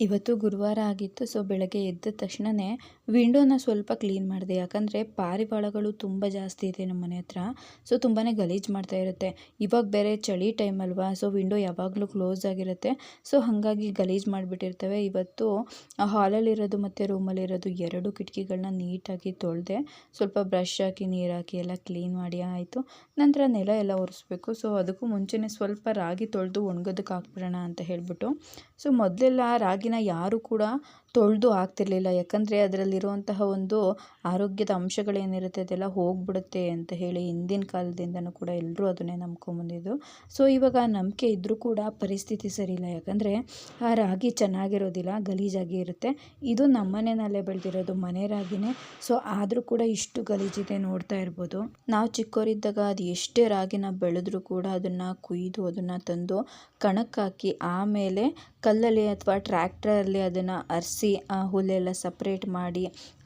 ಇವತ್ತು ಗುರುವಾರ ಆಗಿತ್ತು, ಸೊ ಬೆಳಗ್ಗೆ ಎದ್ದ ತಕ್ಷಣವೇ ವಿಂಡೋನ ಸ್ವಲ್ಪ ಕ್ಲೀನ್ ಮಾಡಿದೆ. ಯಾಕಂದರೆ ಪಾರಿವಾಳಗಳು ತುಂಬ ಜಾಸ್ತಿ ಇದೆ ನಮ್ಮ ಮನೆ ಹತ್ರ, ಸೊ ತುಂಬಾ ಗಲೀಜು ಮಾಡ್ತಾ ಇರುತ್ತೆ. ಇವಾಗ ಬೇರೆ ಚಳಿ ಟೈಮ್ ಅಲ್ವಾ, ಸೊ ವಿಂಡೋ ಯಾವಾಗಲೂ ಕ್ಲೋಸ್ ಆಗಿರುತ್ತೆ. ಸೊ ಹಾಗಾಗಿ ಗಲೀಜು ಮಾಡಿಬಿಟ್ಟಿರ್ತವೆ. ಇವತ್ತು ಹಾಲಲ್ಲಿರೋದು ಮತ್ತು ರೂಮಲ್ಲಿರೋದು ಎರಡು ಕಿಟಕಿಗಳನ್ನ ನೀಟಾಗಿ ತೊಳೆದೆ, ಸ್ವಲ್ಪ ಬ್ರಷ್ ಹಾಕಿ ನೀರು ಹಾಕಿ ಎಲ್ಲ ಕ್ಲೀನ್ ಮಾಡಿ ಆಯಿತು. ನಂತರ ನೆಲ ಎಲ್ಲ ಒರೆಸ್ಬೇಕು. ಸೊ ಅದಕ್ಕೂ ಮುಂಚೆನೇ ಸ್ವಲ್ಪ ರಾಗಿ ತೊಳೆದು ಒಣಗೋದಕ್ಕೆ ಹಾಕ್ಬಿಡೋಣ ಅಂತ ಹೇಳಿಬಿಟ್ಟು, ಸೊ ಮೊದಲೆಲ್ಲ ರಾಗಿನ ಯಾರು ಕೂಡ ತೊಳೆದು ಹಾಕ್ತಿರ್ಲಿಲ್ಲ. ಯಾಕಂದರೆ ಅದರಲ್ಲಿರುವಂತಹ ಒಂದು ಆರೋಗ್ಯದ ಅಂಶಗಳೇನಿರುತ್ತೆ ಅದೆಲ್ಲ ಹೋಗ್ಬಿಡುತ್ತೆ ಅಂತ ಹೇಳಿ ಹಿಂದಿನ ಕಾಲದಿಂದನೂ ಕೂಡ ಎಲ್ಲರೂ ಅದನ್ನೇ ನಂಬ್ಕೊಂಬಂದಿದ್ದು. ಸೊ, ಇವಾಗ ನಂಬಿಕೆ ಇದ್ದರೂ ಕೂಡ ಪರಿಸ್ಥಿತಿ ಸರಿ ಇಲ್ಲ ಯಾಕಂದರೆ ಆ ರಾಗಿ ಚೆನ್ನಾಗಿರೋದಿಲ್ಲ, ಗಲೀಜಾಗಿ ಇರುತ್ತೆ. ಇದು ನಮ್ಮನೆಯಲ್ಲೇ ಬೆಳೆದಿರೋದು, ಮನೆ ರಾಗಿನೇ. ಸೊ, ಆದರೂ ಕೂಡ ಇಷ್ಟು ಗಲೀಜಿದೆ ನೋಡ್ತಾ ಇರ್ಬೋದು. ನಾವು ಚಿಕ್ಕವರಿದ್ದಾಗ ಅದು ಎಷ್ಟೇ ರಾಗಿನ ಬೆಳೆದ್ರೂ ಕೂಡ ಅದನ್ನು ಕುಯ್ದು ಅದನ್ನು ತಂದು ಕಣಕ್ಕಾಕಿ ಆಮೇಲೆ ಕಲ್ಲಲ್ಲಿ ಅಥವಾ ಟ್ರ್ಯಾಕ್ಟ್ರಲ್ಲಿ ಅದನ್ನು ಅರಿಸಿ, ಆ ಹುಲ್ಲೆಲ್ಲ ಸಪ್ರೇಟ್ ಮಾಡಿ,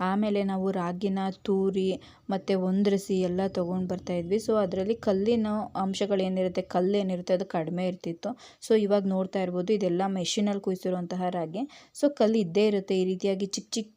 ಆಮೇಲೆ ನಾವು ರಾಗಿನ ತೂರಿ ಮತ್ತು ಒಂದ್ರಿಸಿ ಎಲ್ಲ ತೊಗೊಂಡು ಬರ್ತಾಯಿದ್ವಿ ಸೊ ಅದರಲ್ಲಿ ಕಲ್ಲಿನ ಅಂಶಗಳೇನಿರುತ್ತೆ, ಕಲ್ಲೇನಿರುತ್ತೆ ಅದು ಕಡಿಮೆ ಇರ್ತಿತ್ತು. ಸೊ ಇವಾಗ ನೋಡ್ತಾ ಇರ್ಬೋದು, ಇದೆಲ್ಲ ಮೆಷಿನಲ್ಲಿ ಕುಯ್ಸಿರುವಂತಹ ರಾಗಿ. ಸೊ ಕಲ್ಲು ಇದ್ದೇ ಇರುತ್ತೆ. ಈ ರೀತಿಯಾಗಿ ಚಿಕ್ಕ ಚಿಕ್ಕ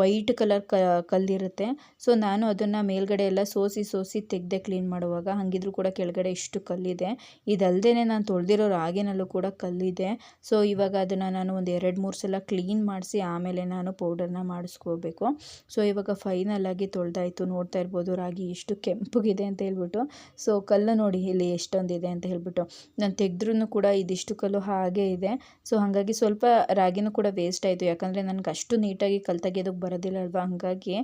ವೈಟ್ ಕಲರ್ ಕ, ಕಲ್ಲಿರುತ್ತೆ. ಸೊ ನಾನು ಅದನ್ನು ಮೇಲ್ಗಡೆ ಎಲ್ಲ ಸೋಸಿ ಸೋಸಿ ತೆಗ್ದೆ ಕ್ಲೀನ್ ಮಾಡುವಾಗ, ಹಾಗಿದ್ರೂ ಕೂಡ ಕೆಳಗಡೆ ಇಷ್ಟು ಕಲ್ಲಿದೆ. ಇದಲ್ಲದೆ ನಾನು ತೊಳೆದಿರೋ ರಾಗಿನಲ್ಲೂ ಕೂಡ ಕಲ್ಲಿದೆ. ಸೊ ಇವಾಗ ಅದನ್ನು ನಾನು ಒಂದು ಎರಡು ಮೂರು ಸಲ ಕ್ಲೀನ್ ಮಾಡಿಸಿ ಆಮೇಲೆ ನಾನು ಪೌಡರ್ನ ಮಾಡಿಸ್ಕೋಬೇಕು ಸೊ, ಇವಾಗ ಫೈನಲಾಗಿ ಆಗಿ ತೊಳೆದಾಯ್ತು. ನೋಡ್ತಾ ಇರ್ಬೋದು ರಾಗಿ ಎಷ್ಟು ಕೆಂಪಗಿದೆ ಅಂತ ಹೇಳ್ಬಿಟ್ಟು. ಸೊ, ಕಲ್ಲು ನೋಡಿ ಇಲ್ಲಿ ಎಷ್ಟೊಂದಿದೆ ಅಂತ ಹೇಳ್ಬಿಟ್ಟು. ನಾನು ತೆಗೆದ್ರೂ ಕೂಡ ಇದಿಷ್ಟು ಕಲ್ಲು ಹಾಗೆ ಇದೆ. ಸೊ, ಹಾಗಾಗಿ ಸ್ವಲ್ಪ ರಾಗಿನೂ ಕೂಡ ವೇಸ್ಟ್ ಆಯಿತು. ಯಾಕಂದರೆ ನನಗೆ ಅಷ್ಟು ನೀಟಾಗಿ ಕಲ್ ತೆಗೆಯೋದಕ್ಕೆ ಬರೋದಿಲ್ಲ ಅಲ್ವಾ ಹಾಗಾಗಿ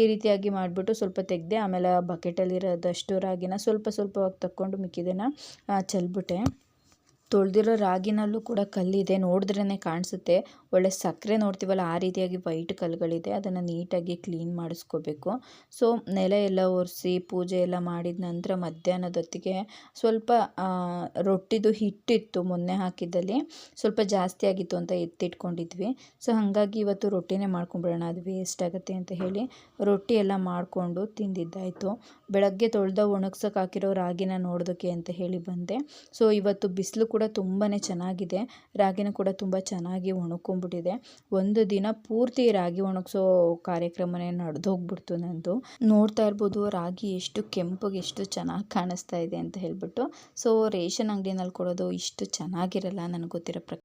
ಈ ರೀತಿಯಾಗಿ ಮಾಡಿಬಿಟ್ಟು ಸ್ವಲ್ಪ ತೆಗೆದೆ ಆಮೇಲೆ ಬಕೆಟಲ್ಲಿರೋದಷ್ಟು ರಾಗಿನ ಸ್ವಲ್ಪ ಸ್ವಲ್ಪವಾಗಿ ತಕ್ಕೊಂಡು ಮಿಕ್ಕಿದೆನ ಚೆಲ್ಬಿಟ್ಟೆ. ತೊಳೆದಿರೋ ರಾಗಿನಲ್ಲೂ ಕೂಡ ಕಲ್ಲಿದೆ ನೋಡಿದ್ರೇ ಕಾಣಿಸುತ್ತೆ. ಒಳ್ಳೆ ಸಕ್ಕರೆ ನೋಡ್ತೀವಲ್ಲ, ಆ ರೀತಿಯಾಗಿ ವೈಟ್ ಕಲ್ಲುಗಳಿದೆ, ಅದನ್ನು ನೀಟಾಗಿ ಕ್ಲೀನ್ ಮಾಡಿಸ್ಕೋಬೇಕು. ಸೊ, ನೆಲ ಎಲ್ಲ ಒರೆಸಿ, ಪೂಜೆ ಎಲ್ಲ ಮಾಡಿದ ನಂತರ ಮಧ್ಯಾಹ್ನದೊತ್ತಿಗೆ ಸ್ವಲ್ಪ ರೊಟ್ಟಿದು ಹಿಟ್ಟಿತ್ತು ಮೊನ್ನೆ ಹಾಕಿದ್ದಲ್ಲಿ, ಸ್ವಲ್ಪ ಜಾಸ್ತಿ ಆಗಿತ್ತು ಅಂತ ಎತ್ತಿಟ್ಕೊಂಡಿದ್ವಿ. ಸೊ, ಹಾಗಾಗಿ ಇವತ್ತು ರೊಟ್ಟಿನೇ ಮಾಡ್ಕೊಂಬಿಡೋಣ, ಅದು ವೇಸ್ಟ್ ಆಗುತ್ತೆ ಅಂತ ಹೇಳಿ ರೊಟ್ಟಿ ಎಲ್ಲ ಮಾಡಿಕೊಂಡು ತಿಂದಿದ್ದಾಯಿತು. ಬೆಳಗ್ಗೆ ತೊಳೆದ ಒಣಗ್ಸೋಕೆ ಹಾಕಿರೋ ರಾಗಿನ ನೋಡೋದಕ್ಕೆ ಅಂತ ಹೇಳಿ ಬಂದೆ. ಸೊ, ಇವತ್ತು ಬಿಸಿಲು ಕೂಡ ತುಂಬಾ ಚೆನ್ನಾಗಿದೆ. ರಾಗಿನ ಕೂಡ ತುಂಬ ಚೆನ್ನಾಗಿ ಒಣಕೊಂಡ್ಬಿಟ್ಟಿದೆ ಒಂದು ದಿನ ಪೂರ್ತಿ ರಾಗಿ ಒಣಗಿಸೋ ಕಾರ್ಯಕ್ರಮನೇ ನಡೆದೋಗ್ಬಿಡ್ತು ನಂದು. ನೋಡ್ತಾ ಇರ್ಬೋದು ರಾಗಿ ಎಷ್ಟು ಕೆಂಪಗೆ ಎಷ್ಟು ಚೆನ್ನಾಗಿ ಕಾಣಿಸ್ತಾ ಇದೆ ಅಂತ ಹೇಳ್ಬಿಟ್ಟು. ಸೊ ರೇಷನ್ ಅಂಗಡಿನಲ್ಲಿ ಕೊಡೋದು ಇಷ್ಟು ಚೆನ್ನಾಗಿರಲ್ಲ, ನನಗೆ ಗೊತ್ತಿರೋ ಪ್ರಕಾರ.